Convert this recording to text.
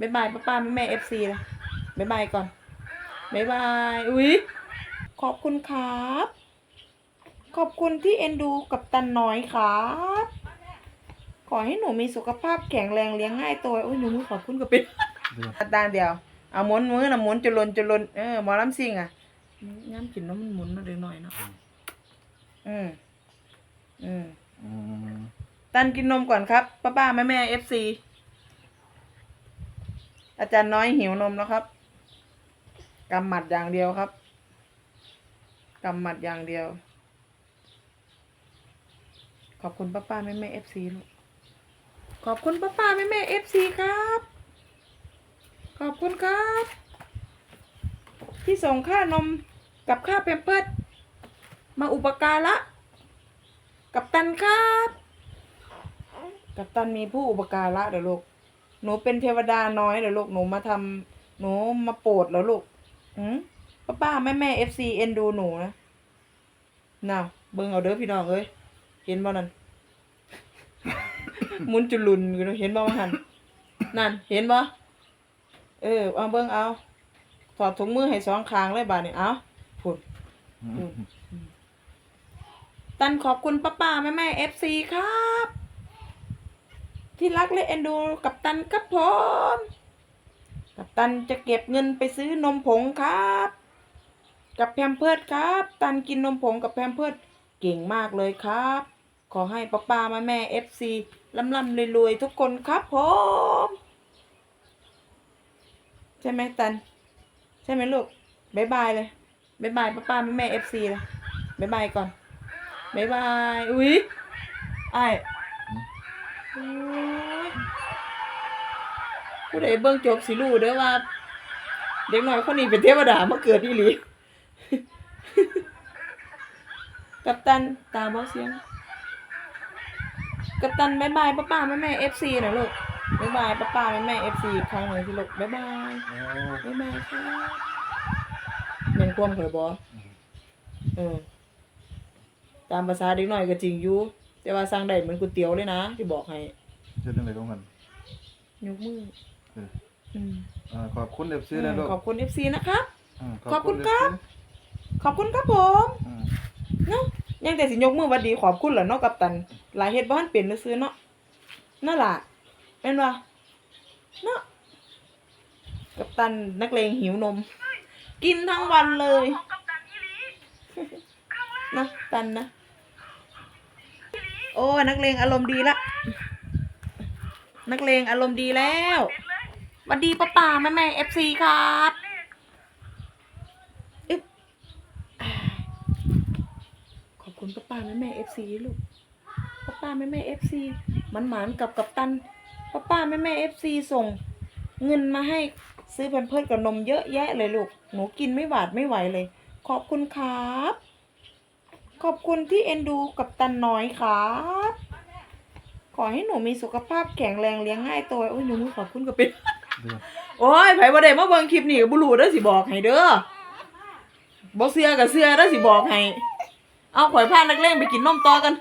บ๊ายบายป้าป้าแม่แม่เอฟซีเลยบ๊ายบายก่อนบ๊ายบายอุ้ยขอบคุณครับ ขอบคุณที่เอ็นดูกับตันน้อยครับ ขอให้หนูมีสุขภาพแข็งแรงเลี้ยงง่ายตัวโอ้ยหนูมือขอบคุณกับเป็นเดี๋ยวตางเดียว เอาหมุนมือนะหมุนจะลนจะลนเออหมอลำซิงอะย้ำกินน้ำมันหมุนมาเล็กหน่อยเนาะอืมอืมอืมตันกินนมก่อนครับ ป้าป้าแม่แม่เอฟซี อาจารย์น้อยหิวนมแล้วครับกำหมัดอย่างเดียวครับกำหมัดอย่างเดียว ขอบคุณป้าป้าแม่แม่เอฟซีลูกขอบคุณป้าป้าแม่แม่เอฟซีครับ ขอบคุณครับ ที่ส่งค่านมกับค่าเปมเพิร์ดมาอุปการะกับตันครับ กับตันมีผู้อุปการะเดี๋ยวลูก หนูเป็นเทวดาน้อยเดี๋ยวลูกหนูมาทำหนูมาโปรดแล้วลูกอืมป้าป้าแม่แม่เอฟซีเอ็นดูหนูนะน่าเบิ่งเอาเด้อพี่น้องเอ้ยเห็นบ่นั่นหมุนจุลุนอยู่เนอะเห็นบ่ว่าหันนั่น เห็นบ่เออเอาเบิ่งเอาถอดถุงมือให้สองข้างเลยบาดนี้เอาพุ่นอืมตันขอบคุณป้าป้าแม่แม่เอฟซีครับ ที่รักและเอ็นดูกับตันครับผมกับตันจะเก็บเงินไปซื้อนมผงครับ กับแพมเพิร์ดครับ ตันกินนมผงกับแพมเพิร์ดเก่งมากเลยครับ ขอให้ป้าป้าแม่แม่เอฟซีลำลำรวยๆทุกคนครับผมใช่ไหมตัน ใช่ไหมลูกบายบายเลยบายบายป้าป้าแม่แม่เอฟซีเลยบายบายก่อนบายบาย อุ๊ยไอ้ ผู้ใดเบิ่งจบสิรู้เด้อว่า เด็กน้อยคนนี้เป็นเทวดามาเกิดอีหลีกัปตันตาบ่เสียงกัปตันบายบายป้าป้าแม่แม่เอฟซีนะลูกบายบายป้าป้าแม่แม่เอฟซีครั้งหนึ่งที่ลูกบายบายโอ้บายบายค่ะเป็นความข่อยบ่เออตามภาษาเด็กน้อยก็จริงอยู่แต่ว่าสร้างได้เหมือนก๋วยเตี๋ยวเลยนะที่บอกให้จะเรื่องอะไรต้องกันยกมือเอออืมอ่าขอบคุณเอฟซีนะลูกขอบคุณ FC นะครับาขอบคุณครับ FC ขอบคุณครับผมอืมเนาะยังแต่สิยกมือหวัดดีขอบคุณเหรอเนาะกัปตัน หลายเฮ็ดบ้านเปลี่ยนซื้อๆเนาะนั่นล่ะเป็นว่าเนาะกัปตันนักเลงหิวนม กินทั้งวันเลยนะตันนะ โอ้ นักเลงอารมณ์ดีละ นักเลงอารมณ์ดีแล้วห วัดดีป้าป่าแม่แม่เอฟซีครับขอบคุณป้าป่าแม่แม่เอฟซีลูกป้าป่าแม่แม่เอฟซีมันหมานกับกับตันป้าป่าแม่แม่เอฟซีส่ง เงินมาให้ซื้อแพมเพิร์สกับนมเยอะแยะเลยลูก หนูกินไม่หวาดไม่ไหวเลย ขอบคุณครับ ขอบคุณที่เอ็นดูกับตันน้อยครับขอให้หนูมีสุขภาพแข็งแรงเลี้ยงง่ายตัวโอ้ยหนูขอบคุณกับเป็น โอ้ยไผบ่ได้มาเบิ่งคลิปนี้ก็บ่รู้เด้อสิบอกให้เด้อบ่เสื่อก็เสื่อเด้อสิบอกให้ เอาข่อยพานักเลงไปกินนมต่อกัน